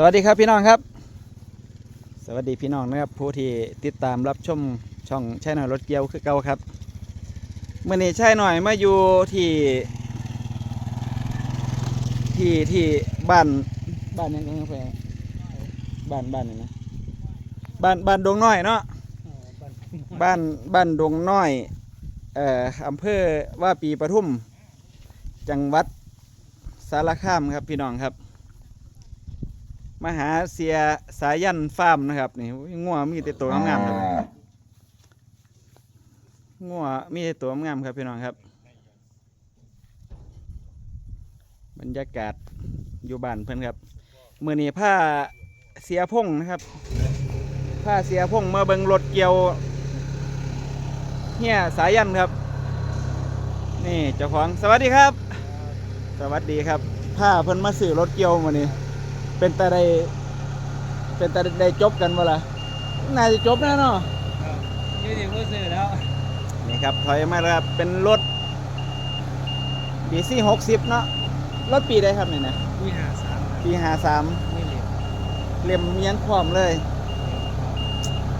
สวัสดีครับพี่น้องครับ สวัสดีพี่น้องนะครับผู้ที่ติดตามรับชมช่องใช่หน่อยรถเกียวคือเก่าครับเมื่อนี้ใช่หน่อยมาอยู่ที่ที่ที่บ้านบ้านยังไงครับบ้านบ้านยังไงบ้านบ้านดงน้อยเนาะบ้านบ้านดงน้อยเอ่ออำเภอว่าปีปทุม จังหวัดสารคามครับพี่น้องครับ มาหาเสียสายันฟาร์มนะครับนี่งัวมีแต่ตัวงามๆครับงัวมีแต่ตัวงามๆครับพี่น้องครับ บรรยากาศอยู่บ้านเพื่อนครับมือนี้ผ้าเสียพงนะครับผ้าเสียพงมาเบิงรถเกี่ยวเฮียสายันครับ นี่เจ้าของสวัสดีครับ สวัสดีครับผ้าเพิ่นมาซื้อรถเกี่ยวมานี่ เป็นแต่ได้เป็นแต่ได้จบกันบ่ล่ะน่าจะจบแน่เนาะยืดถึงรู้สึกแล้วนี่ครับถอยมาแล้วครับเป็นรถดีซี่หกสิบเนาะรถปีใดครับเนี่ยนะมีหาสามปีห้าสามไม่เหลียวเล่มเมียงความเลย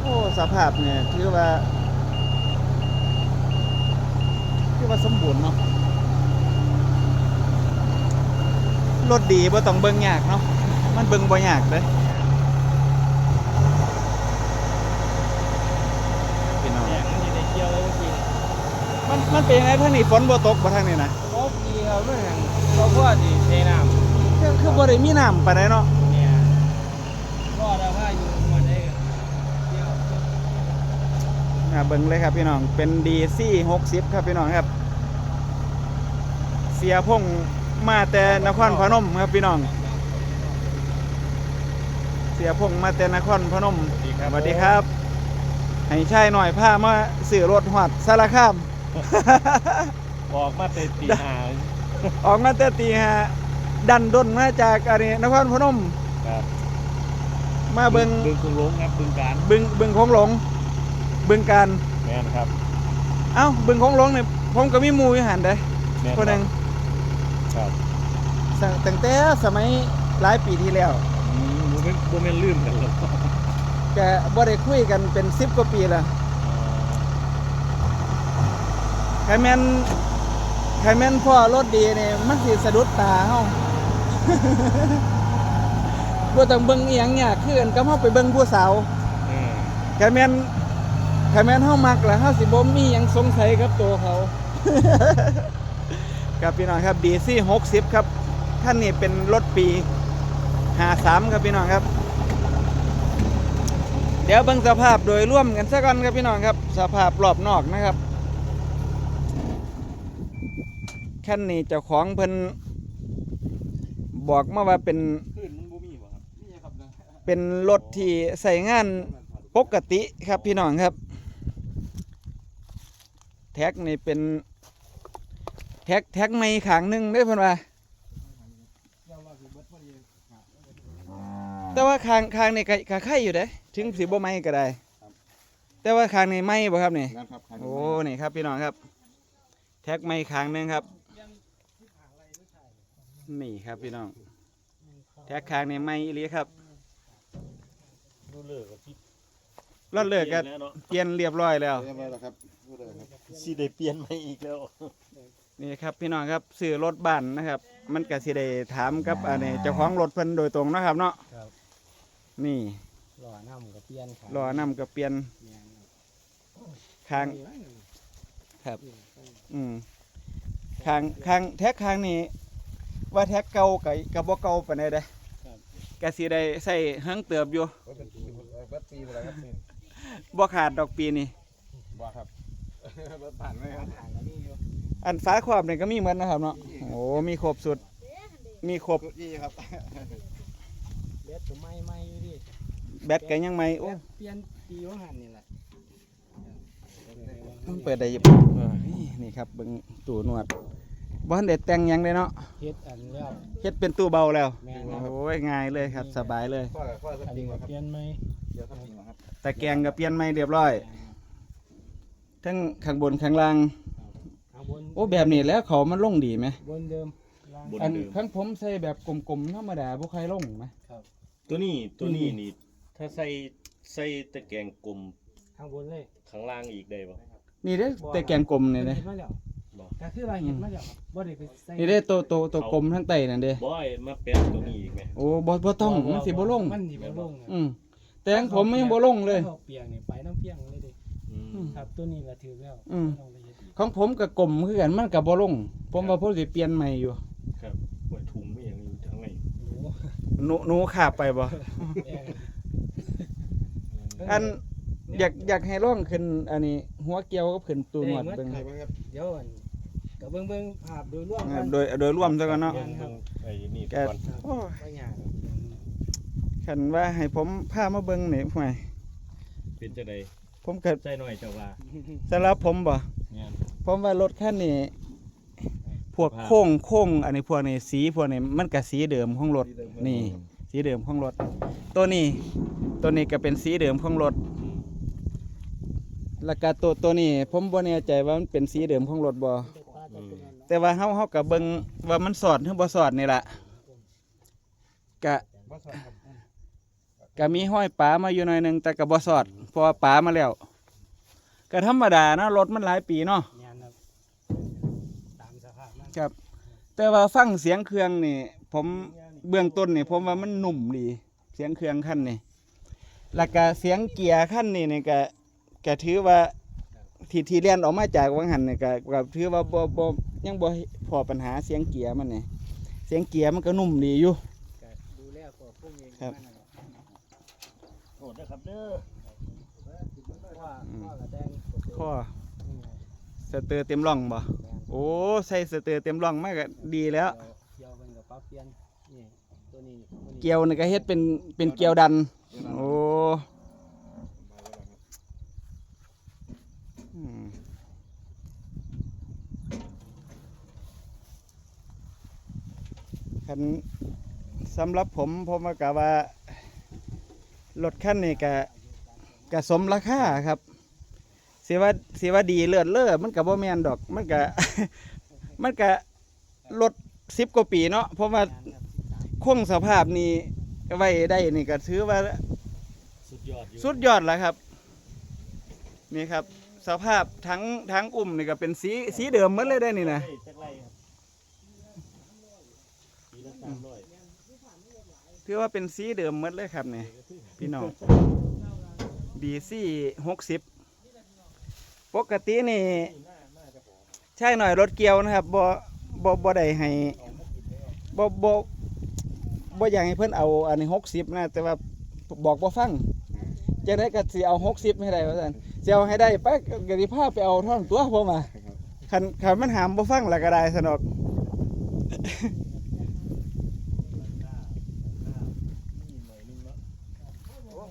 โอ้สภาพเนี่ยถือว่าถือว่าสมบูรณ์เนาะรถดีบ่ต้องเบิ่งยากเนาะ มันเบิ่งบ่ยากเลยพี่น้องแยกมันอยู่ในเกี่ยวเลยจริงมันมันเป็นยังไงทางนี้ฝนบ่ตกบ่ทางนี้นะโอ้ดีครับไม่แห่งเพราะว่าดีเทน้คือคือบ่ได้มีน้ำปานใดเนาะำเนี่ยก็เราว่าอยู่หมดได้เที่ยวอ่าเบิ่งเลยครับพี่น้องเป็น DC 60ครับพี่น้องครับ เสียพงมาแต่นครพนมครับพี่น้อง เสียพงมาแต่นครพนมสวัสดีครับให้ชายหน่อยพามาสื่อรถหอดสารคามบอกมาเตตีหาออกมาแต่ตีฮะดันด้นมาจากอันนี้นครพนมครับมาเบิงบึงคุงลงครับบึงการบึงบึงโคงหลง บึงการแม่นครับ เอ้าบึงโคงหลงเนี่ยผมก็มีหมูอยู่หันเด้แม่นคนหนึ่งครับสั่งตั้งแต่สมัยหลายปีที่แล้วอื มบ่เป็นบ่แม่นลืมกันหรอกแกบ่ได้คุยกันเป็นสิบกว่าปีแล้วใครแม่นใครแม่นพ่อรถดีเนี่ยมันสิสะดุดตาเฮาบ่ต้องเบิ่งอีหยังยากคือกันก็เฮาไปเบิ่งผู้สาวเออใครแม่นใครแม่นเฮามักล่ะเฮาสิบ่มีหยังสงสัยกับตัวเขาครับพี่น้องครับ DC 60 ครับท่านนี้เป็นรถปี 53ครับพี่น้องครับ เดี๋ยวเบิ่งสภาพโดยร่วมกันซะก่อนครับพี่น้องครับ สภาพรอบนอกนะครับคันนี้เจ้าของเพิ่นบอกมาว่าเป็นขึ้นมันบ่มีบ่ครับเป็นรถที่ใส่งานปกติครับพี่น้องครับ แท็กนี่เป็น แท็กแท็กไม่ขางหนึ่งได้เพิ่นว่า แต่ว่าคางคางนี่ก็ก็ไข่อยู่เด้ถึงสิบ่ไหม้ก็ได้ แต่ว่าคางนี่ไหม้บ่ครับนี่ นะครับโอ้นี่ครับพี่น้องครับ แท็กไม่ขางหนึงครับ นี่ครับพี่น้อง แท็กคางนี่ไหม้อีหลีครับดูเลิกกับที่รถเลิกกันแล้วเนาะเปลี่ยนเรียบร้อยแล้ว เรียบร้อยแล้วครับพูดเลยครับสิได้เปลี่ยนใหม่อีกแล้ว นี่ครับพี่น้องครับซื้อรถบ้านนะครับ มันก็สิได้ถามกับอันนี้เจ้าของรถเพิ่นโดยตรงเนาะครับเนาะครับ นี่หล่อน้ำกับเปลี่ยนครับรอนำกับเปลี่ยนคางครับ อืมคางคางแท็กคางนี่ว่าแท็กเก่ากับกับบ่เก่าปานใดเด้ก็สิได้ใส่เฮิงเติบอยู่ก็เป็นปีเบิดปีอะไรครับนี่บ่ขาดดอกปีนี่บ่ครับเบิดผ่านไหมครับอันฟ้าครอบนี่ก็มีเหมือนนะครับเนาะโอ้มีครบสุด มีครบสุดยี่ครับ เบ็ดก็ไม่ไม่อยู่ดิแบตก็ยังไม่โอ้เปลี่ยนปีว่าหันนี่แหละมันเปิดได้อยู่เออนี่นี่ครับเบิ่งตู้นวดบ่ทันได้แต่งหยังเลยเนาะเฮ็ดอันแล้ว เฮ็ดเป็นตู้เบาแล้วแม่นครับ โอ้ยง่ายเลยครับ สบายเลย ข้อข้อสอันปรินี้งก็ครับเปลี่ยนไหมเดี๋ยวสปริงครับตะแกรงก็เปลี่ยนใหม่เรียบร้อยทั้งข้างบนข้างล่างเอาบนโอ้แบบนี้แล้วเขามันลงดีไหมบนเดิมล่างอันข้างผมใส่แบบกลมๆธรรมดาบ่ใครลงไหมครับ ตัวนี้ตัวนี้นี่ ถ้าใส่ใส่ตะแกรงกลมข้างบนเลยข้างล่างอีกได้บ่นี่เด้แต่แกงกลมนี่เด้เห็นมาแล้วบ่ก็คือว่าเห็นมาแล้วบ่ได้ไปใส่นี่เด้ตัวตัวตัวกลมทั้งไตนั่นเด้บ่ไอ้มาแปะตรงนี้อีกไหมโอ้บ่บ่ต้องมันสิบ่ลงมันสิบ่ลงอะอืมแต่ของผมมันยังบ่ลงเลยถ้าอาเปียงนี่ไปน้ำเปียงเลยดิอืมครับตัวนี้ก็ถือแล้วอืมลองไปเฮ็ดอีกของผมกับกลมคือกันมันก็บ่ลงผมว่าผมสิเปลี่ยนใหม่อยู่ครับ หนูหนูขาบไปบ่แดงอันอยากอยากให้ร่องขึ้น อันนี้ หัวเกี่ยวกับขึ้นตูนหวดเบิ่งใช่ไหมครับเดี๋ยวอันก็เบิ่งเบิ่งภาพโดยรวมอ่ากันโดยโดยรวมซะก่อนเนาะเบิ่งเบิ่งไอ้นี่แกก่อนครับโอ้ยบ่ยากคันว่าให้ผมพามาเบิ่งนี่ห่วยเป็นจังได๋ผมก็ใส่หน่อยเจ้าว่าสำหรับผมบ่แม่นผมว่ารถคันนี้ พวกโค้งโค้งอันนี้พวกนี้สีพวกนี้มันก็สีเดิมของรถนี่สีเดิมของรถ ตัวนี้ตัวนี้ก็เป็นสีเดิมของรถแล้วก็ตัวตัวนี้ผมบ่แน่ใจว่ามันเป็นสีเดิมของรถบ่อืมแต่ว่าเฮาเฮาก็เบิ่งว่ามันสอดหรือบ่สอดนี่ล่ะก็บ่สอนครับก็มีห้อยป๋ามาอยู่หน่อยหนึงแต่ก็บ่สอดเพราะว่าป๋ามาแล้วก็ธรรมดาเนาะรถมันหลายปีเนาะ ครับ แต่ว่าฟังเสียงเครื่องนี่ ผมเบื้องต้นนี่ผมว่ามันนุ่มดี เสียงเครื่องคันนี่แล้วก็เสียงเกียร์คันนี่นี่ก็ก็ถือว่าที่ที่เรียนออกมาจากวังหันนี่ก็ก็ถือว่าบ่บ่ยังบ่พอปัญหาเสียงเกียร์มันนี่เสียงเกียร์มันก็นุ่มดีอยู่ก็ดูแลพวกพวกเองครับนั่นน่ะโทษนะครับเด้อเพราะว่าพ่อกระแดงข้อนี่ไง สเตอร์เต็มร่องบ่แม่นโอ้ใส่สเตอร์เต็มร่องมากก็ดีแล้ว เกี่ยวกันกับปรับเปลี่ยนนี่ตัวนี้ตัวนี้เกียวนี่ก็เฮ็ดเป็นเป็นเกียวดัน โอ้อืมคันสำหรับผมผมว่ากะว่ารถคันนี้กะกะสมราคาครับ สิว่าสิว่าดีเลือดเล่อมันกะบ่แม่นดอก มันกะมันกะรถสิบกว่าปีเนาะเพราะว่างานครับ13คงสภาพนี้ไว้ได้นี่ก็ถือว่าสุดยอดอยู่สุดยอดแล้วครับ นี่ครับ สภาพทั้งทั้งอุ่มนี่ก็เป็นสีสีเดิมหมดเลยได้นี่นะเฮ้ยจักไรครับปีละ300ถือว่าเป็นสีเดิมหมดเลยครับนี่พี่น้องดีซี่หกสิบ ปกตินี่ ใช่หน่อยรถเกียวนะครับบ่บ่บ่ได้ให้บ่บ่บ่อยากให้เพิ่นเอาอันนี้หกสิบนะ แต่ว่าบอกบ่ฟังจะได้ก็สิเอาหกสิบให้ได้ว่าซั่นสิเอาให้ได้ไปก็สิพาไปเอาท่อนตัวผมอะคันคันมันหามบ่ฟังแล้วก็ได้สนอก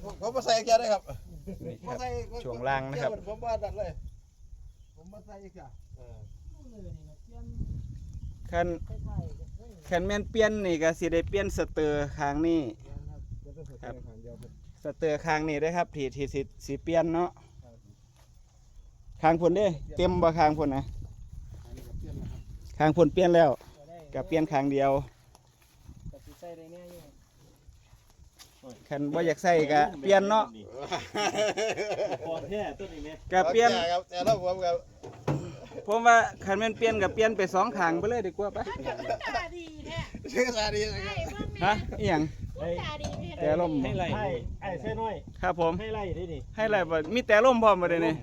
ผมผมมาใส่แกได้ครับมาใส่ช่วงล่างนะครับผมว่าดัดเลยผ มมาใส่แกเออคันคันแม่นเปลี่ยนนี่ก็สิได้เปลี่ยนสเตอร์ข้างนี้จะต้องใส่แกขางเดียวครับ สเตอร์ข้างนี้ได้อครับที่ที่สิสิเปลี่ยนเนาะข้างพุ่นเด้ เต็มบ่ข้างพุ่นนะอันนี้ก็เปลี่ยนนะครับข้างพุ่นเปลี่ยนแล้วก็เปลี่ยนข้างเดียว ก็สิใส่ได้แน่อยู่ คันบ่อยากใส่ก็เปลี่ยนเนาะพอแท้ตัวนี้แม่ก็เปลี่ยนครับแต่แล้วผมครับผมว่าคันแม่นเปลี่ยนก็เปลี่ยนไปสองข้างไปเลยดีกว่าปะตาดีแท้ชื่อซาดีนะครับไอ้เบิ่งฮะอีหยังไอ้ตาดีแท้แต่ลมให้ไล่ไอ้ใช่น้อยครับผมให้ไล่ได้นี่ให้อะไรบ่มีแต่ลมพร้อมบ่ได้นี่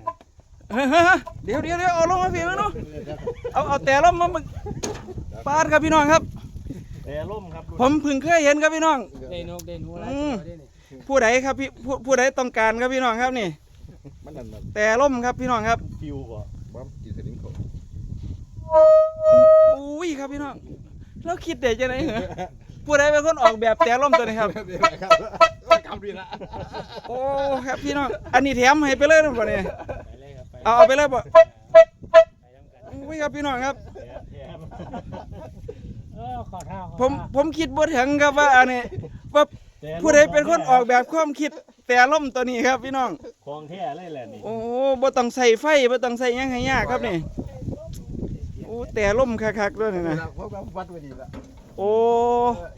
เฮ้ยๆๆเดี๋ยวเดี๋ยวเดี๋ยวเอาลงมาพี่มาเนาะเอาเอาแต่ลมมามึงปาดครับพี่น้องครับ แต่ล่มครับผมเพิ่งเคยเห็นครับพี่น้อง ได้นกได้หนูหลายอืตัมวได้นี่ผู้ใดครับพี่ผู้ผู้ใดต้องการครับพี่น้องครับนี่ มันนั่นแบบแต่ล่มครับพี่น้องครับฟิวบ่บ้ามกี่สลิงเขาอุ้ยครับพี่น้องเราคิดได้จังไดเหรอผู้ใดเป็นคนออกแบบแต่ล่มตัวนี้ครับดีนะครับกำดีละโอ้ครับพี่น้องอันนี้แถมให้ไปเลยนะบ่เนี่ยไปเลยครับไปเอาเอาไปเลยบ่ไปทำกันอุ้ยครับพี่น้องครับ แถม เออขอท่าขอผมท่าผมคิดบ่ถึงครับว่าอันนี้ว่าแต่ล่มผู้ใดเป็นคนออกแบบความคิดแต่ล่มตัวนี้ครับพี่น้อง ของแท้เลยแหละนี่โอ้บ่ต้องใส่ไฟบ่ต้องใส่หยังให้ยากครับนี่โอ้แต่ล่มคักๆด้วยนี่นะเพราะว่าวัดไว้ดีละโอ้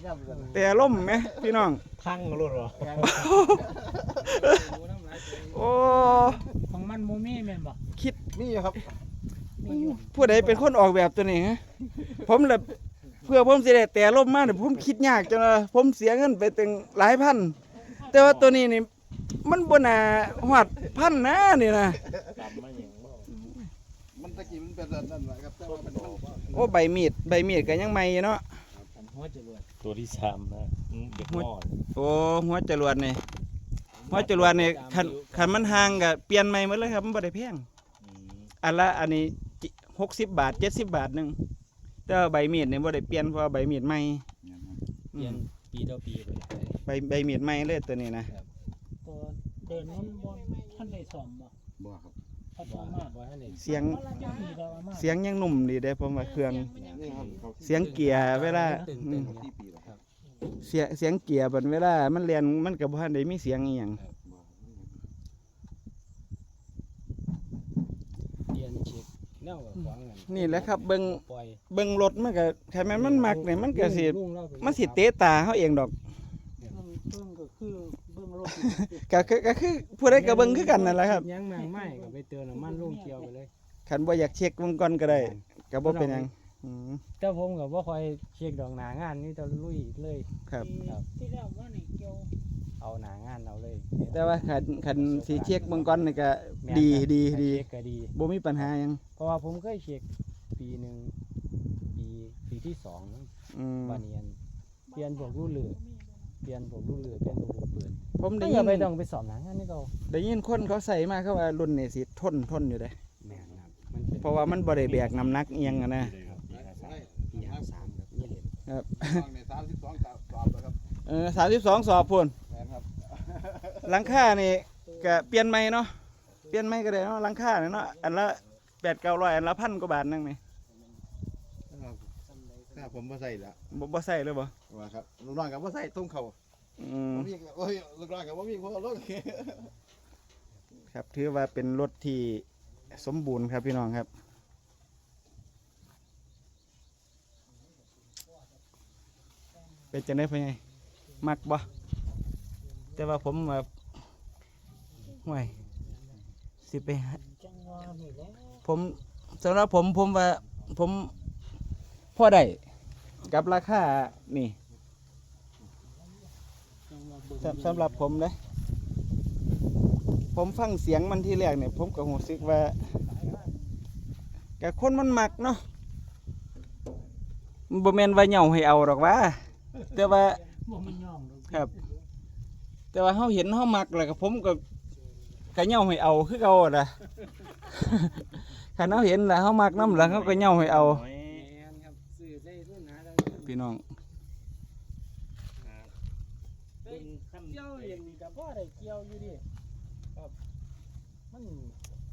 ย่ำกันแต่ล่มไหมพี่น้อง พังรถเหรอดูน้ำลายตัวเองโอ้ของมันโมมี่แม่นบ่คิดนี่ครับมีอยู่ผู้ใดเป็นคนออกแบบตัวนี้ฮะผมเลย เพื่อผมสิได้แต่ล่มมาเนี่ยผมคิดยากจังเลยผมเสียเงินไปถึงหลายพัน แต่ว่าตัวนี้นี่มันบน่าหอดพันนะนี่นะกลับมาอย่างบ่มันตะกี้มันเป็นแบบนั่นแหละครับแต่ว่ามันมันโอ้ใบมีดใบมีดก็ยังใหม่อยู่เนาะอันหัวจรวดตัวที่สามนะอืมเด็กมอดโอ้หัวจรวดนี่หัวจรวดนี่คันคันมันห่างก็เปลี่ยนใหม่หมดเลยครับมันบ่ได้แพงอืมอันละอันนี้หกสิบบาทเจ็ดสิบบาทหนึง แต่ว่าใบมีดนี่บ่ได้เปลี่ยนเพราะว่าใบมีดใหม่เปลี่ยนปีต่อปีไปใบใบมีดใหม่เลยตัวนี้นะก็เดินนั้นบ่ท่านได้สอมบ่บ่ครับพัฒนามาบ่ท่านได้เสียงมีดาวมาเสียงยังนุ่มดีเด้ผมว่าเครื่อง นี่ครับเขาเสียงเกียร์เวลาอืมที่ปีแล้วครับเสียงเสียงเกียร์บัดเวลา มันเรียนมันก็บ่ทันได้มีเสียงอีหยังเรียนเช็คแนวกับขวางกั นนี่แหละครับเบิ่งปล่อยเบิ่งรถมันก็แค่แม่นมันมักเนี่ยมันก็สิลุงเราไปมันสิเตะตาเฮาเองดอกเบิ่งก็คือเบิ่งรถก็คือก็คือผู้ใดก็เบิ่งคือกันนั่นแหละครับยังแมงไม้ก็ไปเตือนน้ำมันลงเกี่ยวไปเลย คันบ่อยากเช็คเบิ่งก่อนก็ได้ก็บ่เป็นหยังอืมแต่ผมก็บ่ค่อยเช็คดอกหนางานนี่จะลุยเลยครับครับ ที่แล้วว่านี่เกี่ยว เอาหนางานเอาเลยแต่ว่าคันคันสิเช็คเบิ่งก่อนนี่ก็แม่นดีครับดีดีเช็คก็ดี บ่มีปัญหาหยังเพราะว่าผมเคยเช็คปีหนึ่งปีปีที่สองอืมวาเนียน เปลี่ยนพวกรูเรือเปลี่ยนพวกรูเรือเปลี่ยนพวกลูกปืนผมก็ได้อยิย่านไปต้องไปสอบหนางานนี่เราได้ยินคนเขาใส่มาเขาว่ารุ่นนี่สิทนทนอยู่เด้แม่นครับมันเป็นเพราะว่ามันบ่ได้แบกน้ำหนักเอียงอะนะปีห้าสามครับนี่เลยครับน้องในสามสิบสองสอบแล้วครับเออ32สอบพุ่นแม่นครับ หลังคานี่ก็เปลี่ยนใหม่เนาะเปลี่ยนใหม่ก็ได้เนาะหลังคาเนี่ยเนาะอันละ8 900อันละพันกว่าบาทนึงนี่ถ้าผมมาใส่ละบ่บ่ใส่เลยบ่ว่าครับลูกน้องกับว่าใส่ต้มเขาอืมบ่มีโอ้ยลูกน้องกับว่ามีคนเอารถครับถือว่าเป็นรถที่สมบูรณ์ครับพี่น้องครับเป็นจังได๋พ่อใหญ่มักบ่ แต่ว่าผมแบบห่วยสิไปหาผมสำหรับผมผมว่าผมพอได้กับราคานี่สำสำหรับผมนะผมฟังเสียงมันที่แรกเนี่ย ผมก็รู้สึกว่ากับคนมันหมักเนาะบ่แม่นว่าเหย่าให้เอาหรอกว่า แต่ว่าครับ แต่ว่าเฮาเห็นเฮามักแล้วก็ผมก็ก็เหย่าให้เอาคือเก่าอะนะคันเฮาเห็นแล้วเฮามักนำแล้วเฮาก็เหย่าให้เอาน้อยแม่นครับซื้อใส่รุ่นหาได้พี่น้องครับเป็นขั้นเกี่ยวอย่างนี้ก็บ่ได้เกี่ยวอยู่ดิครับมัน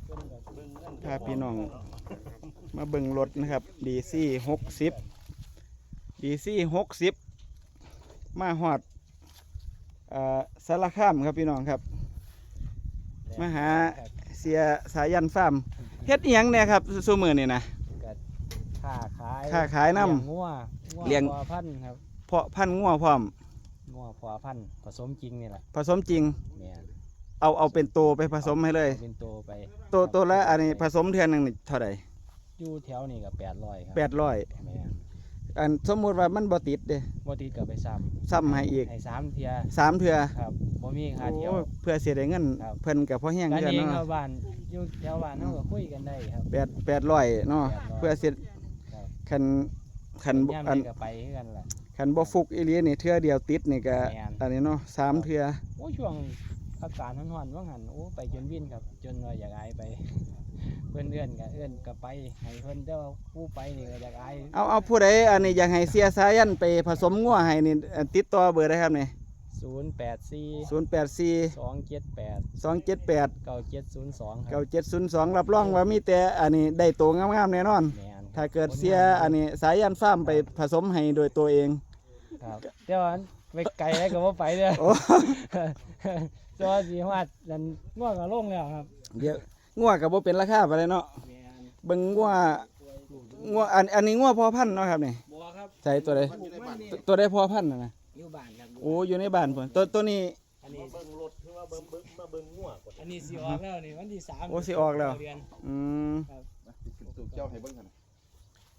เป็นแบบเบิ่งขั้นพาพี่น้องเาะมาเบิ่งรถนะครับ DC 60 DC 60มาฮอดเอ่อ สารคามครับพี่น้องครับมาหาเสียสายันฟาร์มเฮ็ดอีหยังเนี่ยครับซุมื้อนี่นะค้าขายค้าขายนำเลี้งงัวงัวเลี้ยงพอพันธุ์ครับเพาะพันธุ์งัวพร้อมงัวพอพันธุ์ผสมจริงนี่แหละผสมจริงแม่นเอาเอาเป็นโตไปผสมให้เลยอาเป็นโตไปโตโตละอันนี้ผสมเทื่อหนึงนี่เท่าใดอยู่แถวนี่ก็800ครับ800แม่นอั นสมมุติว่ามันบ่ติดเด้บ่ติดก็ไปซ้ำซ้ำให้อีกให้สามเที่ยสามเทื่อครับบ่มีค่าเที่ยว โอ้เพื่อสิได้เงินครับ เพิ่นก็พอแห้งกันเทื่อเองเนาะชาวบ้านอยู่แถวบ้านเฮาก็คุยกันได้ครับแปดแปดร้อยเนาะ800เพื่อสิครับคันคันบ่ย่ามอันใดก็ไปคือกันแหละคันบ่ฟุกอีหลีนี่เทื่อเดียวติดนี่ก็แม่น อันนี้เนาะสามเทื่อโอ้ช่วงอากาศร้อนๆว่าหันโอ้ไปจนวินครับ จนว่าอยากอายไป เพื่อนเอื้อนก็เอื้อนก็ไปให้เพิ่นแต่ว่าผู้ไปนี่ก็อยากอายเอาเอาผู้ใดอันนี้อยากให้เสียสายันไปผสมงัวให้นี่อันติดต่อเบอร์ได้ครับนี่084 084 278 278 9702ครับ9702รับรองว่ามีแต่อันนี้ได้โตงามๆแน่นอน แม่นครับถ้าเกิดเสียอันนี้สายันฟาร์มไปผสมให้โดยตัวเอง ครับแต่ว่าไปไกลแล้วก็บ่ไปเด้อโอ้ ตัวสิฮอดนั่นง่วงก็ลงแล้วครับ เดี๋ยว งัวก็บ่เป็นราคาไปเลยเนาะแม่นเบิ่งงัวงัวอันอันนี้งัวพอพันธุ์เนาะครับนี่บ่ครับครับใส่ตัวใดมันอยู่ในบ้านตัวตัวใดพอพันธุ์น่ะนะอยู่บ้านครับโอ้อยู่ในบ้านพุ่นตัวตัวนี้ อันนี้ มาเบิ่งรถคือว่าเบิ่งเบิ่งมาเบิ่งงัวก่อนอันนี้สิออกแล้วนี่วันที่สามโอ้สิออกแล้ว เดือนอืมขึ้นตู่เจ้าให้เบิ่งกัน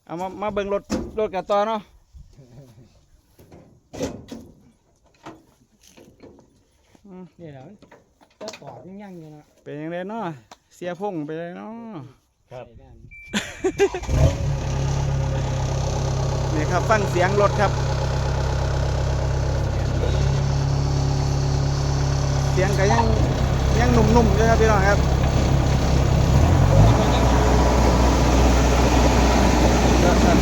เอามามาเบิ่งรถรถกับต่อเนาะนี่แหละมันจะตอกยังยังอยู่นะเป็นยังไงเนาะ เสียพงไปเลยเนาะครับใส่ด้านนี่ครับฟังเสียงรถครับ เสียงก็ยังยังหนุ่มๆอยู่ครับพี่น้องครับยอดครับ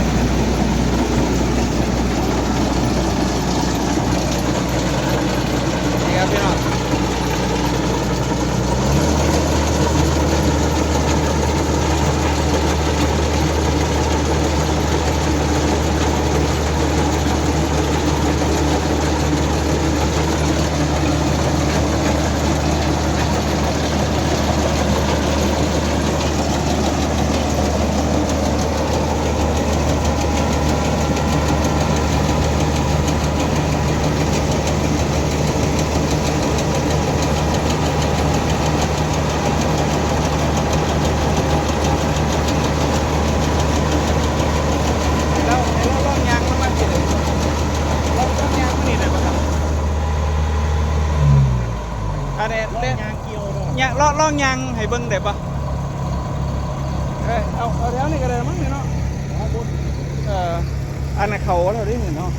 นี่ครับพี่น้องแล้วไอ้ล่องยางมันมากี่เลยล่องล่องยางมันนี่เลยป่ะครับอันนี้เล่น ยางเกี่ยวเนาะ ยางล่องล่องยางให้เบิ่งได้ป่ะเอ้ยเอาเอาแล้วนี่ก็ได้มั้งนี่เนาะเอออันนั้นเขาเราได้เห็นเนาะ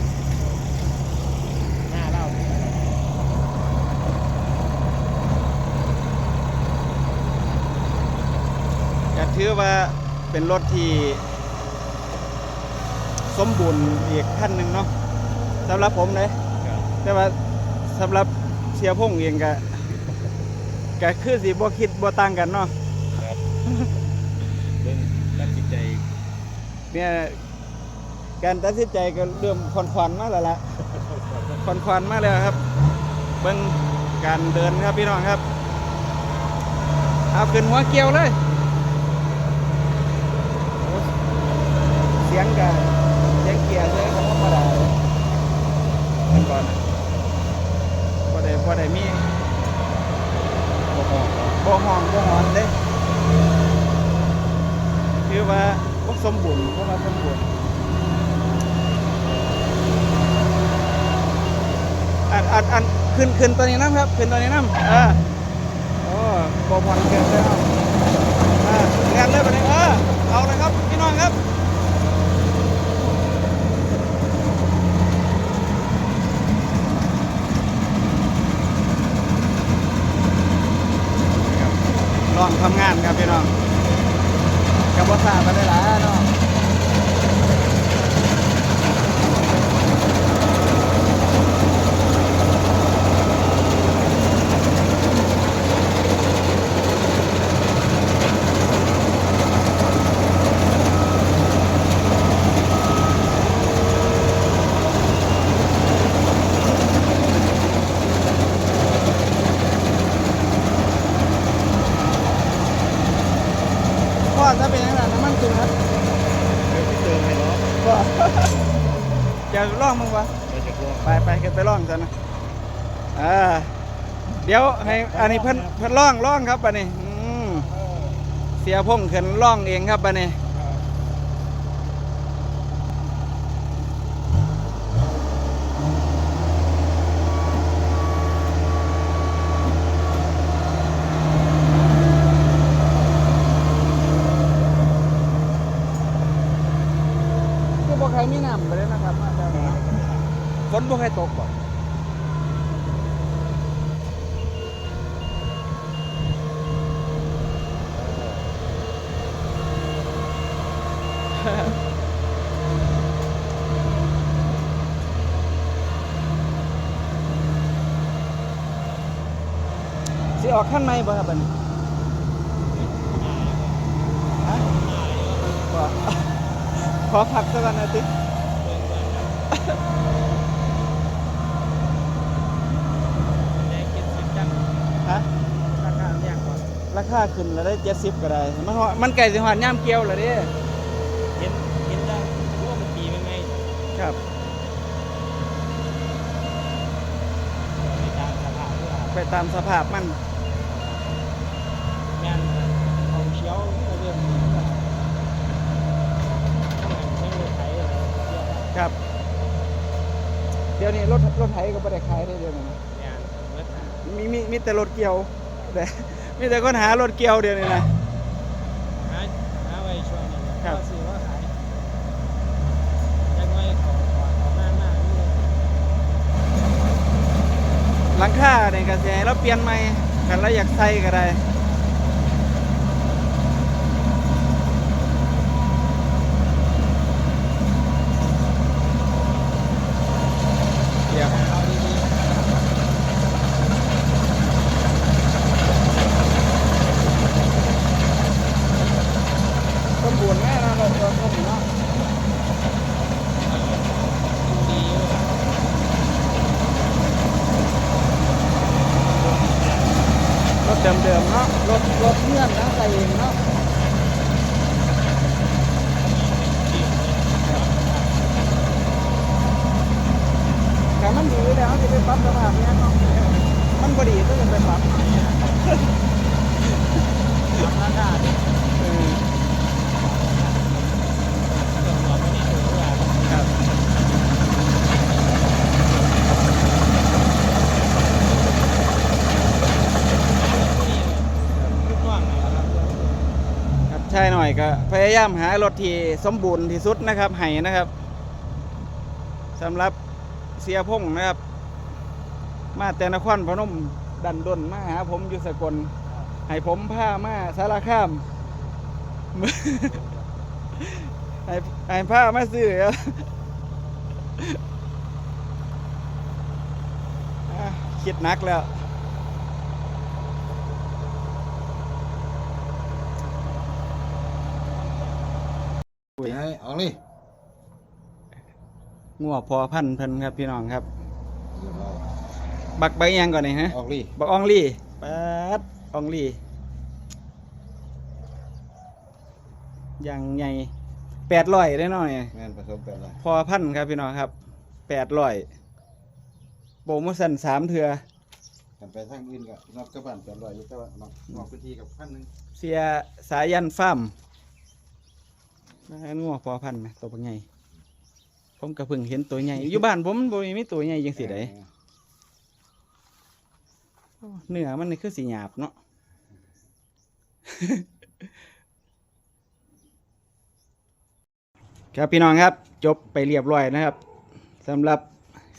หน้าเราอยากถือว่าเป็นรถที่สมบูรณ์อีกขั้นหนึ่งเนาะสำหรับผมเลยครับแต่ว่าสำหรับเสียพงษ์เองก็ ก็คือสิบ่คิดบ่ต่างกันเนาะครับเบิ่งตัดสินใจเนี่ยการตัดสินใจก็เริ่มคอนควันๆมาแล้วล่ะคอนควันๆมาแล้วครับเบิ่งการเดินครับพี่น้องครับ เอาขึ้นหัวเกี่ยวเลยโอ้เสียงกันเสียงเกียร์เลยก็ธรรมดาเลยมันก่อนนะบ่ได้บ่ได้มี บ่ฮอกเนาะ บ่ห้องบ่หอนเด้คือว่าบ่สมบูรณ์เพราะว่าสมบูรณ์อันอันอัน ขึ้นขึ้นตัวนี้น้ำครับ ขึ้นตัวนี้น้ำเออโอ้บ่ผ่อนเกินแล้วอ่างานเลยบัดนี้เออเอาเลยครับพี่น้องครับลองทำงานครับพี่น้องกับภาษาไปได้หลายเนาะพ่อถ้าเป็นอย่างนั้นน้ำมันสูงครับ เดี๋ยวสิเติมให้เนาะ พ่อ จะลองมึงวะ เดี๋ยวจะกลัว ไปไปกันไปล่องกันนะอ่า เดี๋ยวให้อันนี้เพิ่นเพิ่นล่องล่องครับบัดนี้อืมเสียพงษ์ขึ้นล่องเองครับบัดนี้คือบ่ใครมีน้ำไปเลยนะครับมาจากนี้ฝนบ่ใครตกบ่ สิ ออกขั้นไหมบ่ครับบัดนี้ฮะบ่ขอพักสักวันอาทิตย์ได้เก็บสิบจังฮะราคาแยกก่อนราคาขึ้นแล้วได้เจ็ดสิบก็ได้ มันฮอดมันไก่สิหอดย่ามเกี่ยวแล้วเด้เห็นเห็นได้รู้ว่ามันปีเป็นไงคครับไปตามสภาพเพื่อไปตามสภาพมัน แม่นเอาเขียวก็เริ่มมีแล้วไม่รู้ไถอะไรเยอะแล้ว ครับ เดี๋ยวนี้รถรถไถก็ไม่ได้ขายได้เดี๋ยวนี้นะแม่นเบิดหามีมีมีแต่รถเกี่ยวแต่มีแต่คนหารถเกี่ยวเดี๋ยวนี้นะ หาหาไว้ช่วงนี้แหละครับก็ซื้อว่าขายจักไว้ขอขอขอหน้าหน้านี่เลยหลังคาเนี่ยก็เสียเราเปลี่ยนใหม่กันแล้วอยากใส่ก็ได้เดี๋ยว เอาดี สมบูรณ์แน่นะรถรถรถนี่เนาะ ๆดูดีอยู่ รถเดิมๆเนาะรถรถเงื่อนนะใส่เองเนาะแต่มันดีแล้วที่ไปปรับสภาพเนี้ยเนาะมันบดีต้องไปปรับ ทำราคาดิ เออ ตรวจสอบไม่ได้ถูกว่า ครับ ลูกน้องนะครับ ครับ ใช่หน่อยก็พยายามหารถที่สมบูรณ์ที่สุดนะครับให้นะครับสำหรับเสียพงนะครับ มาแต่นครพนม ดันดนมาหาผมอยู่สกลให้ผมพามาสารคามให้ให้พามาซื้อครับอะคิดหนักแล้วไอ้ออกนี่งัวพอพันธุ์เพิ่นครับพี่น้องครับ บักใบยังก่อนนี่ฮะออกนี่บักอองลี่ปัดอองลี่ยังใหญ่แปดร้อยได้หน่อยแม่นผสมแปดเลยพอพันธุ์ครับพี่น้องครับแปดร้อยโปรโมชั่นสามเถือกันไปทางอื่นก็นอกกระบานแปดร้อยอยู่แต่ว่านอกนอกพื้นที่กับพันหนึ่งเสียสายันฟาร์มนะฮะงัวพอพันธุ์ไหมตัวเป็นไงผมก็เพิ่งเห็นตัวใหญ่อยู่บ้านผมบ่มีตัวใหญ่ยังสิได้ เนื้อมันนี่คือสีหยาบเนาะครับพี่น้องครับจบไปเรียบร้อยนะครับสำหรับ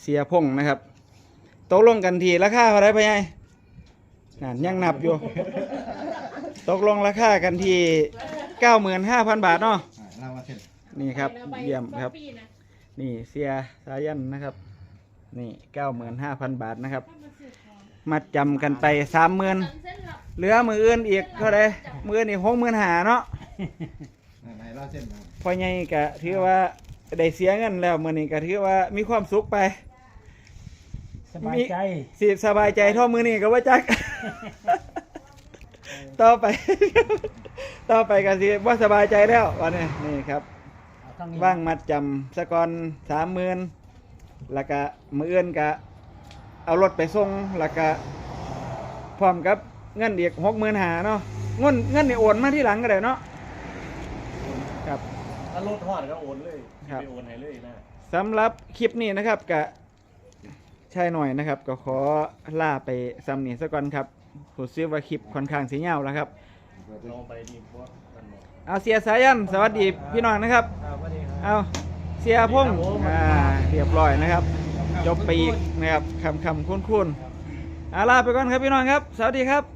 เสียพงนะครับตกลงกันทีราคาเท่าไรพ่อใหญ่นั่นยังนับอยู่ ตกลงราคากันที่เก้าหมื่นห้าพันบาทเนาะนี่ครับเยี่ยมครับ นี่เสียสายันนะครับ นี่เก้าหมื่นห้าพันบาทนะครับ มัดจำกันไปสามหมื่นเหลือมืออื่นอีกเท่าไรมืออื่นอีกหกหมื่นหาเนาะไหนเราเส้นมาพอไงกะถือว่าได้เสียเงินแล้วมือนี้ก็ถือว่ามีความสุขไปสบายใจสิสบายใจเท่ามือนี้ก็ว่าจัก ต่อไป ต่อไปก็สิว่าสบายใจแล้ววันนี้นี่ครับเอาทั้งนี้ว่างมัดจำสกอนสามหมื่นแล้วก็มืออื่นก็ เอารถไปส่งแล้วก็พร้อมกับเงินอีกหกหมื่นหาเนาะเงินเงินนี่โอนมาที่หลังก็ได้เนาะครับ ถ้ารถทอดก็โอนเลยครับ ไปโอนให้เลยนะ สำหรับคลิปนี้นะครับกะใช่หน่อยนะครับ ก็ขอล่าไปซ้ำนี่ซะก่อนครับผมซื้อว่าคลิปค่อนข้างสีเงาวแล้วครับลองไปนี่พวกมันบอกเอาเสียสายันสวัสดีพี่น้องนะครับ ครับสวัสดีครับ เอาเสียพงษ์อ่าเรียบร้อยนะครับ จบไปอีกนะครับคำคำคุ้นคุ้นๆอาลาไปก่อนครับพี่น้องครับ สวัสดีครับ